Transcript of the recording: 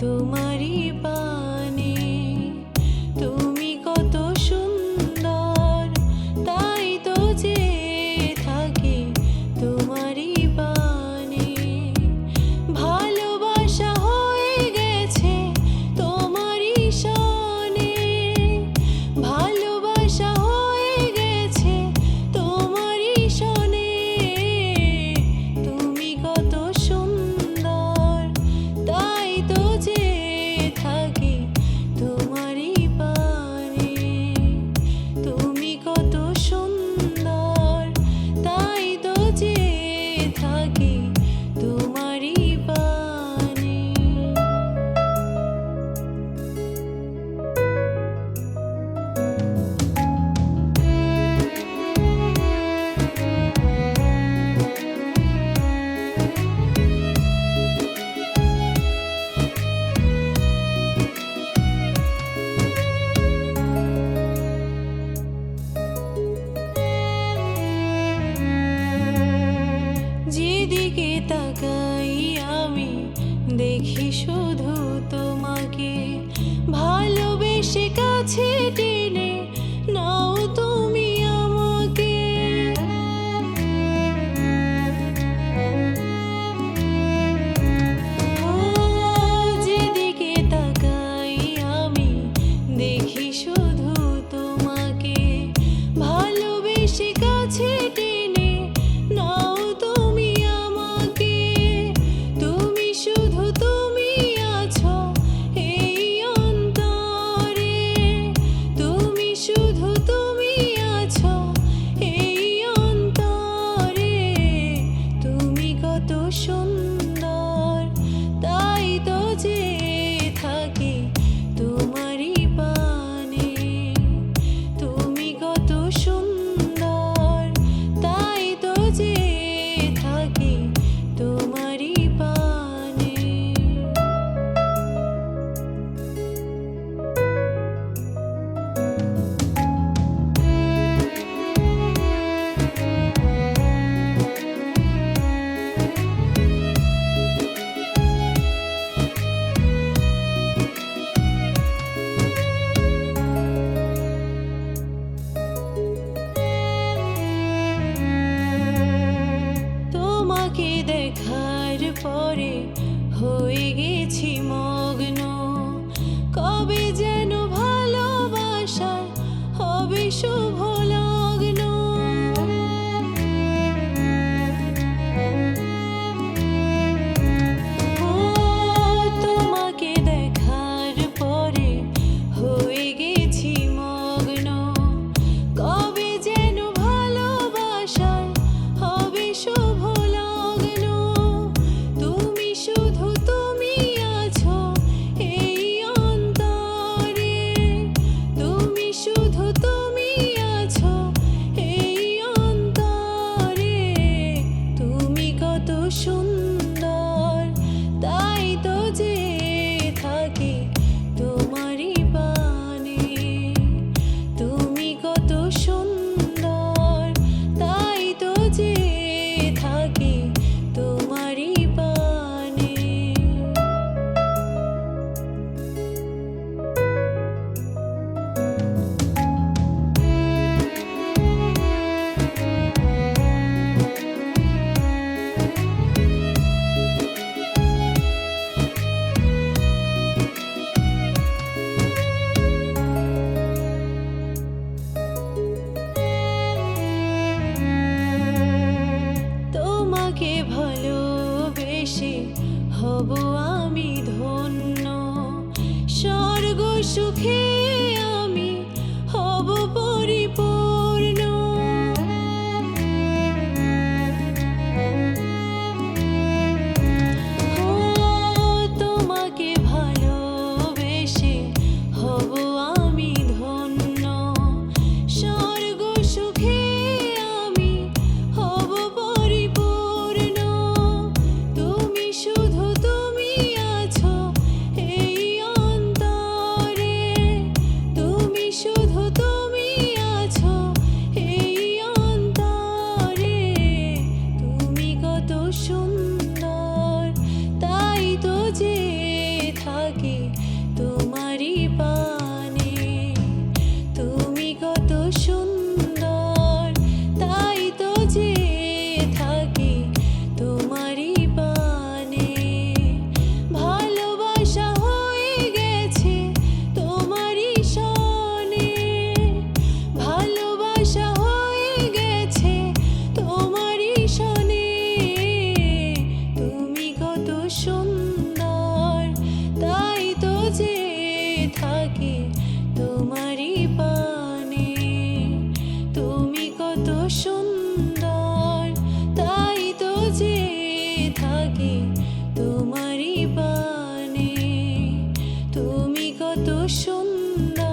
তোমারই শুধু তোমাকে ভালোবেসে কাছে তোমাকে দেখার পরে হয়ে গেছি মগ্ন। কবে যে guitar. এত সুন্দর